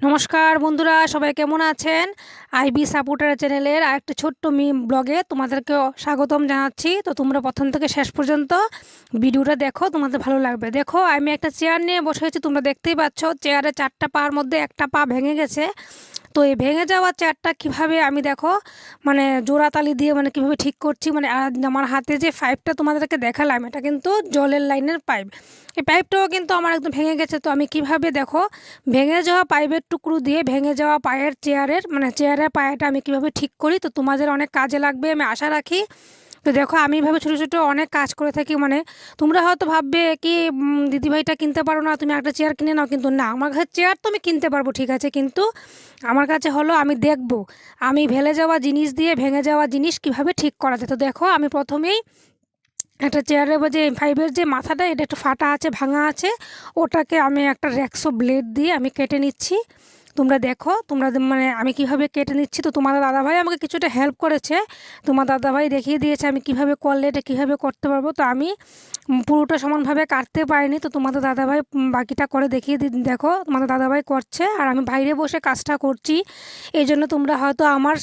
নমস্কার বন্ধুরা, সবাই কেমন আছেন? আইবি সাপোর্টার চ্যানেলের আর একটা ছোট্ট মি ব্লগে তোমাদেরকে স্বাগতম জানাচ্ছি। তো তোমরা প্রথম থেকে শেষ পর্যন্ত ভিডিওটা দেখো, তোমাদের ভালো লাগবে। দেখো, আমি একটা চেয়ার নিয়ে বসে আছি, তোমরা দেখতেই পাচ্ছ, চেয়ারে চারটা পার মধ্যে একটা পা ভেঙে গেছে। তো এই ভেঙে যাওয়া চেয়ারটা কীভাবে আমি দেখো মানে জোড়াতালি দিয়ে মানে কীভাবে ঠিক করছি মানে আমার হাতে যে পাইপটা তোমাদেরকে দেখালাম, এটা কিন্তু জলের লাইনের পাইপ এই পাইপটাও কিন্তু আমার একদম ভেঙে গেছে, তো আমি কীভাবে দেখো, ভেঙে যাওয়া পাইপের টুকরো দিয়ে ভেঙে যাওয়া পায়ের চেয়ারের মানে চেয়ারের পায়েটা আমি কীভাবে ঠিক করি, তো তোমাদের অনেক কাজে লাগবে, আমি আশা রাখি। তো দেখো, আমি এইভাবে ছোটো ছোটো অনেক কাজ করে থাকি মানে। তোমরা হয়তো ভাববে কি দিদিভাইটা কিনতে পারো না, তুমি একটা চেয়ার কিনে নাও, কিন্তু না, আমার কাছে চেয়ার তো আমি কিনতে পারব, ঠিক আছে, কিন্তু আমার কাছে হলো, আমি দেখব, আমি ভেলে যাওয়া জিনিস দিয়ে ভেঙে যাওয়া জিনিস কীভাবে ঠিক করা যায়। তো দেখো, আমি প্রথমেই একটা চেয়ারের যে ফাইভের যে মাথাটা, এটা একটু ফাটা আছে, ভাঙা আছে, ওটাকে আমি একটা র্যাক্সো ব্লেড দিয়ে আমি কেটে নিচ্ছি। তোমরা দেখো, তোমরা মানে আমি কীভাবে কেটে নিচ্ছি, তো তোমাদের দাদাভাই আমাকে কিছুটা হেল্প করেছে। তোমার দাদাভাই দেখিয়ে দিয়েছে আমি কীভাবে করলে এটা কীভাবে করতে পারব। তো আমি পুরোটা সমানভাবে কাটতে পারিনি, তো তোমাদের দাদাভাই বাকিটা করে দেখিয়ে দি, দেখো, তোমাদের দাদাভাই করছে আর আমি বাইরে বসে কাজটা করছি। এই জন্য তোমরা হয়তো আমার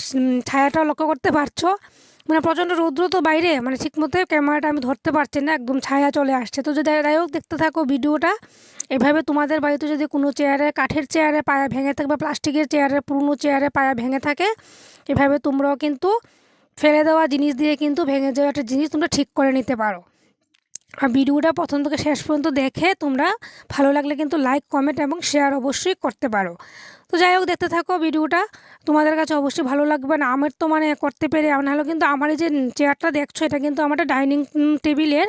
ছায়াটাও লক্ষ্য করতে পারছ। মানে প্রচণ্ড রৌদ্র তো বাইরে মানে ঠিকমতো ক্যামেরাটা আমি ধরতে পারছি না, একদম ছায়া চলে আসছে। তো যদি হোক, দেখতে থাকো ভিডিওটা। এভাবে তোমাদের বাড়িতে যদি কোনো চেয়ারে, কাঠের চেয়ারে পায়া ভেঙে থাকে বা প্লাস্টিকের চেয়ারে, পুরনো চেয়ারে পায়া ভেঙে থাকে, এভাবে তোমরাও কিন্তু ফেলে দেওয়া জিনিস দিয়ে কিন্তু ভেঙে যাওয়া একটা জিনিস তোমরা ঠিক করে নিতে পারো। আর ভিডিওটা প্রথম থেকে শেষ পর্যন্ত দেখে তোমরা ভালো লাগলে কিন্তু লাইক, কমেন্ট এবং শেয়ার অবশ্যই করতে পারো। তো যাই হোক, দেখতে থাকো ভিডিওটা। তোমাদের কাছে অবশ্যই ভালো লাগবে না, আমার তো মানে করতে পেরে নাহলে কিন্তু আমার এই যে চেয়ারটা দেখছ, এটা কিন্তু আমার ডাইনিং টেবিলের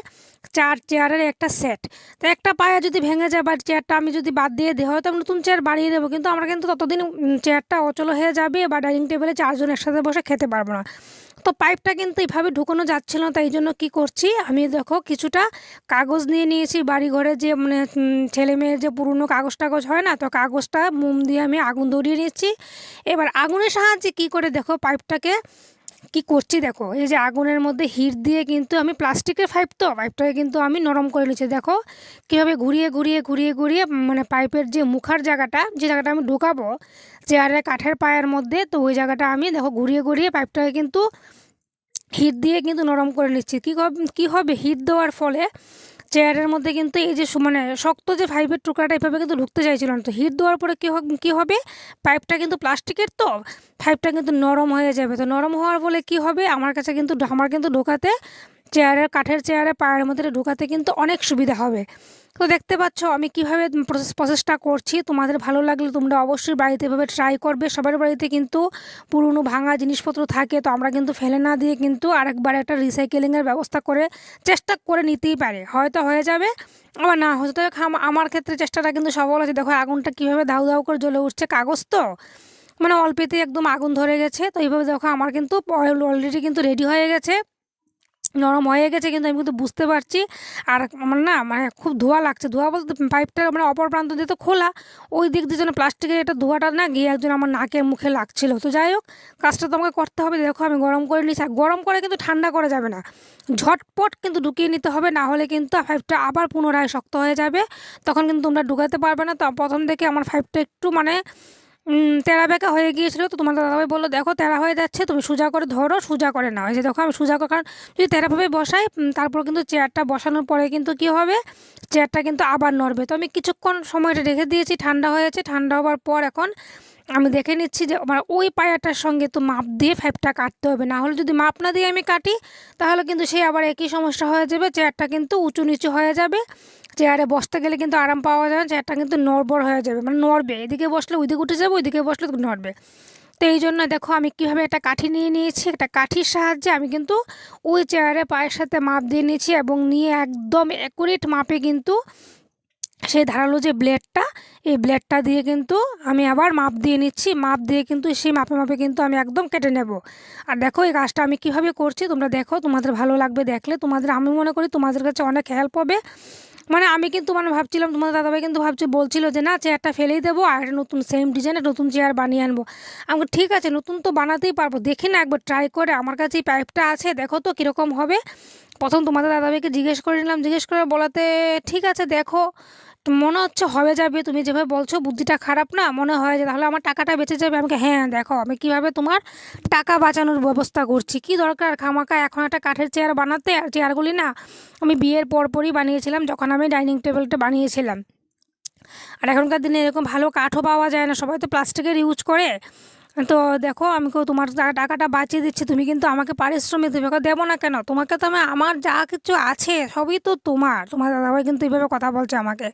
চার চেয়ারের একটা সেট তো একটা পায়া যদি ভেঙে যায় বা চেয়ারটা আমি যদি বাদ দিয়ে দিই, হয়তো আমি নতুন চেয়ার বাড়িয়ে দেবো। কিন্তু আমরা কিন্তু ততদিন চেয়ারটা অচল হয়ে যাবে বা ডাইনিং টেবিলে চারজন একসাথে বসে খেতে পারব না। তো পাইপটা কিন্তু এইভাবে ঢুকানো যাচ্ছিল না, তাই জন্য কি করছি? আমি দেখো কিছুটা কাগজ নিয়ে নিয়েছি। বাড়ি ঘরে যে মানে ছেলে মেয়ের যে পুরনো কাগজ টাগজ হয় না, তো কাগজটা, মোম দিয়ে আমি আগুন ধরিয়ে নিচ্ছি এবার আগুনের সাহায্যে কি করে দেখো পাইপটাকে কি করছি দেখো? এই যে আগুনের মধ্যে হিট দিয়ে কিন্তু আমি প্লাস্টিকের পাইপ তো পাইপটাকে কিন্তু আমি নরম করে নিচ্ছি। দেখো, কীভাবে ঘুরিয়ে ঘুরিয়ে ঘুরিয়ে ঘুরিয়ে মানে পাইপের যে মুখার জায়গাটা, যে জায়গাটা আমি ঢুকাবো, চেয়ারের কাঠের পায়ের মধ্যে, তো ওই জায়গাটা আমি দেখো, ঘুরিয়ে ঘুরিয়ে পাইপটাকে কিন্তু হিট দিয়ে কিন্তু নরম করে নিচ্ছি। কী কী হবে হিট দেওয়ার ফলে চেয়ারের মধ্যে কিন্তু এই যে মানে শক্ত যে পাইপের টুকরাটা এভাবে কিন্তু ঢুকতে চাইছিল না। তো হিট দেওয়ার পরে কী কী হবে? পাইপটা কিন্তু প্লাস্টিকের তো পাইপটা কিন্তু নরম হয়ে যাবে। তো নরম হওয়ার ফলে কি হবে? আমার কাছে কিন্তু, আমার কিন্তু ঢোকাতে, চেয়ারের কাঠের চেয়ারে, পায়ের মধ্যে ঢোকাতে কিন্তু অনেক সুবিধা হবে। তো দেখতে পাচ্ছ আমি কীভাবে প্রসেস, প্রসেসটা করছি। তোমাদের ভালো লাগলে তোমরা অবশ্যই বাড়িতে এভাবে ট্রাই করবে। সবার বাড়িতে কিন্তু পুরনো ভাঙা জিনিসপত্র থাকে, তো আমরা কিন্তু ফেলে না দিয়ে কিন্তু আরেকবার একটা রিসাইকেলিংয়ের ব্যবস্থা করে চেষ্টা করে নিতেই পারে। হয়তো হয়ে যাবে, আবার না হয়তো আমার ক্ষেত্রে চেষ্টাটা কিন্তু সফল আছে। দেখো আগুনটা কীভাবে দাউ দাউ করে জ্বলে উঠছে কাগজ তো? মানে অল্পেতে একদম আগুন ধরে গেছে। তো এইভাবে দেখো আমার কিন্তু অলরেডি কিন্তু রেডি হয়ে গেছে। নরম হয়ে গেছে, কিন্তু আমি কিন্তু বুঝতে পারছি। আর আমার না মানে খুব ধোয়া লাগছে। ধোয়া বলতে পাইপটার মানে অপর প্রান্ত দিয়ে তো খোলা, ওই দিক দিয়ে যেন প্লাস্টিকের একটা ধোয়াটা না গিয়ে একজন আমার নাকের মুখে লাগছিল। তো যাই হোক, কাজটা তো আমাকে করতে হবে। দেখো আমি গরম করে নিচ্ছি আর গরম করে কিন্তু ঠান্ডা করা যাবে না। ঝটপট কিন্তু ঢুকিয়ে নিতে হবে, না হলে কিন্তু পাইপটা আবার পুনরায় শক্ত হয়ে যাবে। তখন কিন্তু তোমরা ঢুকাতে পারবে না। তো প্রথম থেকে আমার পাইপটা একটু মানে তেরা বেঁকা হয়ে গিয়েছিল তো তোমার দাদাভাই বলল, দেখো, তেরা হয়ে যাচ্ছে, তুমি সোজা করে ধরো, সোজা করে নাও। এই যে দেখো, আমি সোজা করে, কারণ যদি তেরাভাবে বসাই তারপর কিন্তু চেয়ারটা বসানোর পরে কিন্তু কি হবে, চেয়ারটা কিন্তু আবার নড়বে। তো আমি কিছুক্ষণ সময়টা রেখে দিয়েছি, ঠান্ডা হয়েছে ঠান্ডা হওয়ার পর এখন আমি দেখে নিচ্ছি যে আমার ওই পায়াটার সঙ্গে তো মাপ দিয়ে ফাইভটা কাটতে হবে। না হলে যদি মাপ না দিয়ে আমি কাটি, তাহলে কিন্তু সেই আবার একই সমস্যা হয়ে যাবে। চেয়ারটা কিন্তু উঁচু নিচু হয়ে যাবে। চেয়ারে বসতে গেলে কিন্তু আরাম পাওয়া যাবে চেয়ারটা কিন্তু নড়বড় হয়ে যাবে মানে নড়বে। এদিকে বসলে ওইদিকে উঠে যাবে, ওইদিকে বসলে নড়বে। তো এই জন্য দেখো আমি কীভাবে একটা কাঠি নিয়ে নিয়েছি। একটা কাঠির সাহায্যে আমি কিন্তু ওই চেয়ারে পায়ের সাথে মাপ দিয়ে নিয়েছি এবং নিয়ে একদম অ্যাকুরেট মাপে কিন্তু সেই ধারালো যে ব্লেডটা এই ব্লেডটা দিয়ে কিন্তু আমি আবার মাপ দিয়ে নিচ্ছি। মাপ দিয়ে কিন্তু সেই মাপে মাপে কিন্তু আমি একদম কেটে নেব। আর দেখো এই কাজটা আমি কীভাবে করছি, তোমরা দেখো, তোমাদের ভালো লাগবে দেখলে। তোমাদের, আমি মনে করি তোমাদের কাছে অনেক হেল্প হবে। মানে আমি কিন্তু মানে ভাবছিলাম, তোমাদের দাদাভাই কিন্তু ভাবছি, বলছিল যে, না চেয়ারটা ফেলেই দেবো আর একটা নতুন সেম ডিজাইনের নতুন চেয়ার বানিয়ে আনব। আমি ঠিক আছে, নতুন তো বানাতেই পারব। দেখি না একবার ট্রাই করে। আমার কাছে এই পাইপটা আছে, দেখো তো কীরকম হবে। প্রথম তোমাদের দাদাভাইকে জিজ্ঞেস করে নিলাম। জিজ্ঞেস করে বলাতে, ঠিক আছে, দেখো। তো মনে হচ্ছে হবে যাবে। তুমি যেভাবে বলছো, বুদ্ধিটা খারাপ না। মনে হয় যে তাহলে আমার টাকাটা বেঁচে যাবে। আমাকে হ্যাঁ দেখো, আমি কীভাবে তোমার টাকা বাঁচানোর ব্যবস্থা করছি। কি দরকার? খামাকা, এখন একটা কাঠের চেয়ার বানাতে। আর চেয়ারগুলি না, আমি বিয়ের পরপরই বানিয়েছিলাম, যখন আমি ডাইনিং টেবিলটা বানিয়েছিলাম। আর এখনকার দিনে এরকম ভালো কাঠও পাওয়া যায় না। সবাই তো প্লাস্টিকের ইউজ করে। তো দেখো আমি তোমার টাকাটা বাঁচিয়ে দিচ্ছি, তুমি কিন্তু আমাকে পারিশ্রমিক ওকে দেবো না কেন? তোমাকে তো আমি, আমার যা কিছু আছে সবই তো তোমার। তোমার দাদাভাই কিন্তু এইভাবে কথা বলছে আমাকে।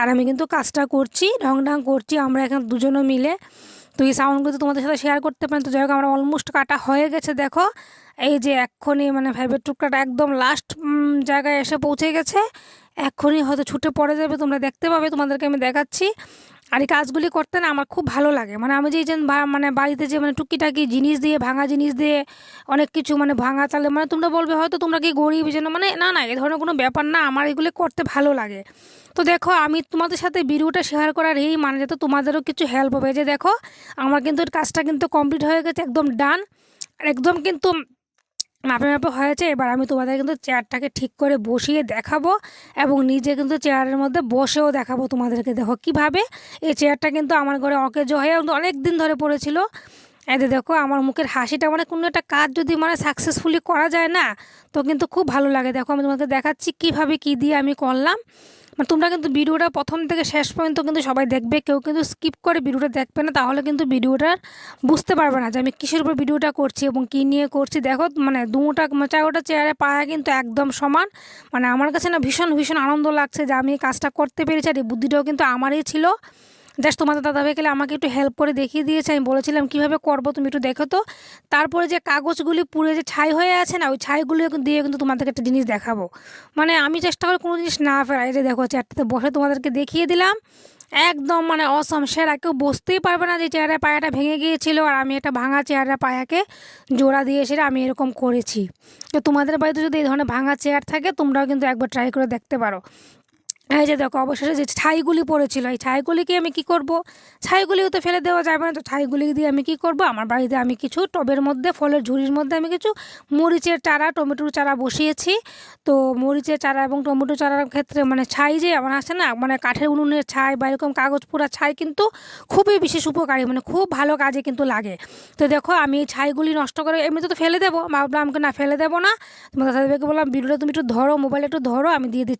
আর আমি কিন্তু কাজটা করছি ঢং ঢং করছি, আমরা এখানে দুজনে মিলে। তো এই সাউন্ডগুলো তোমাদের সাথে শেয়ার করতে পারেন তো যাই হোক, আমার অলমোস্ট কাটা হয়ে গেছে, দেখো। এই যে এক্ষুনি মানে ফাইভের টুকরাটা একদম লাস্ট জায়গায় এসে পৌঁছে গেছে। এক্ষুনি হয়তো ছুটে পড়ে যাবে, তোমরা দেখতে পাবে, তোমাদেরকে আমি দেখাচ্ছি। আর এই কাজগুলি করতে না আমার খুব ভালো লাগে। মানে আমি যে মানে বাড়িতে যে মানে টুকিটাকি জিনিস দিয়ে, ভাঙা জিনিস দিয়ে, অনেক কিছু মানে ভাঙা চালে মানে তোমরা বলবে হয়তো তোমরা কি গরিব যেন মানে না না, এ ধরনের কোনো ব্যাপার না, আমার এগুলি করতে ভালো লাগে। তো দেখো, আমি তোমাদের সাথে ভিডিওটা শেয়ার করার এই মানে যাতে তোমাদেরও কিছু হেল্প হবে। যে দেখো, আমার কিন্তু কাজটা কিন্তু কমপ্লিট হয়ে গেছে, একদম ডান আর একদম কিন্তু মাপে মাপে হয়েছে এবার আমি তোমাদের কিন্তু চেয়ারটাকে ঠিক করে বসিয়ে দেখাবো এবং নিজে কিন্তু চেয়ারের মধ্যে বসেও দেখাবো তোমাদেরকে। দেখো কীভাবে? এই চেয়ারটা কিন্তু আমার ঘরে অকেজো হয়ে অনেক দিন ধরে পড়েছিল। এতে দেখো, আমার মুখের হাসিটা মানে কোনো একটা কাজ যদি মানে সাকসেসফুলি করা যায় না, তো কিন্তু খুব ভালো লাগে। দেখো আমি তোমাকে দেখাচ্ছি কীভাবে কি দিয়ে আমি করলাম। তোমরা কিন্তু ভিডিওটা প্রথম থেকে শেষ পর্যন্ত কিন্তু সবাই দেখবে। কেউ কিন্তু স্কিপ করে ভিডিওটা দেখবে না, তাহলে কিন্তু ভিডিওটা বুঝতে পারবে না যে আমি কিসের উপর ভিডিওটা করছি এবং কী নিয়ে করছি। দেখো মানে দুটা চারোটা চেয়ারে পায়া কিন্তু একদম সমান। মানে আমার কাছে না ভীষণ ভীষণ আনন্দ লাগছে যে আমি এই কাজটা করতে পেরেছি আর এই বুদ্ধিটাও কিন্তু আমারই ছিল। জাস্ট তোমাদের দাদাভাই গেলে আমাকে একটু হেল্প করে দেখিয়ে দিয়েছে, আমি বলেছিলাম, কীভাবে করব তুমি একটু দেখো তো। তারপরে যে কাগজগুলি পুড়ে যে ছাই হয়ে আছে না, ওই ছাইগুলি দিয়ে কিন্তু তোমাদেরকে একটা জিনিস দেখাবো। মানে আমি চেষ্টা করি কোনো জিনিস না ফেরাই যে দেখো চেয়ারটাতে বসে তোমাদেরকে দেখিয়ে দিলাম। একদম মানে অসম সেরা, কেউ বসতেই পারবে না যে চেয়ারের পায়াটা ভেঙে গিয়েছিল, আর আমি একটা ভাঙা চেয়ারের পায়াকে জোড়া দিয়ে এসে আমি এরকম করেছি। তো তোমাদের বাড়িতে যদি এই ধরনের ভাঙা চেয়ার থাকে, তোমরাও কিন্তু একবার ট্রাই করে দেখতে পারো। এই যে দেখো, অবশেষে যে ছাইগুলি পড়েছিল, এই ছাইগুলিকে আমি কি করব? ছাইগুলিও তো ফেলে দেওয়া যাবে না। তো ছাইগুলি দিয়ে আমি কি করব? আমার বাড়িতে আমি কিছু টবের মধ্যে, ফলের ঝুড়ির মধ্যে আমি কিছু মরিচের চারা, টমেটোর চারা বসিয়েছি। তো মরিচের চারা এবং টমেটো চারার ক্ষেত্রে মানে ছাই যে আমার আছে না মানে কাঠের উনুনের ছাই বা এরকম কাগজ পোড়া ছাই কিন্তু খুবই বিশেষ উপকারী মানে খুব ভালো কাজে কিন্তু লাগে। তো দেখো, আমি এই ছাইগুলি নষ্ট করে এমনিতে তো ফেলে দেবো, ভাবলাম আমাকে না, ফেলে দেবো না। তোমার দাদাভাইকে বললাম ভিডিওটা তুমি একটু ধরো মোবাইলে একটু ধরো, আমি দিয়ে দিচ্ছি।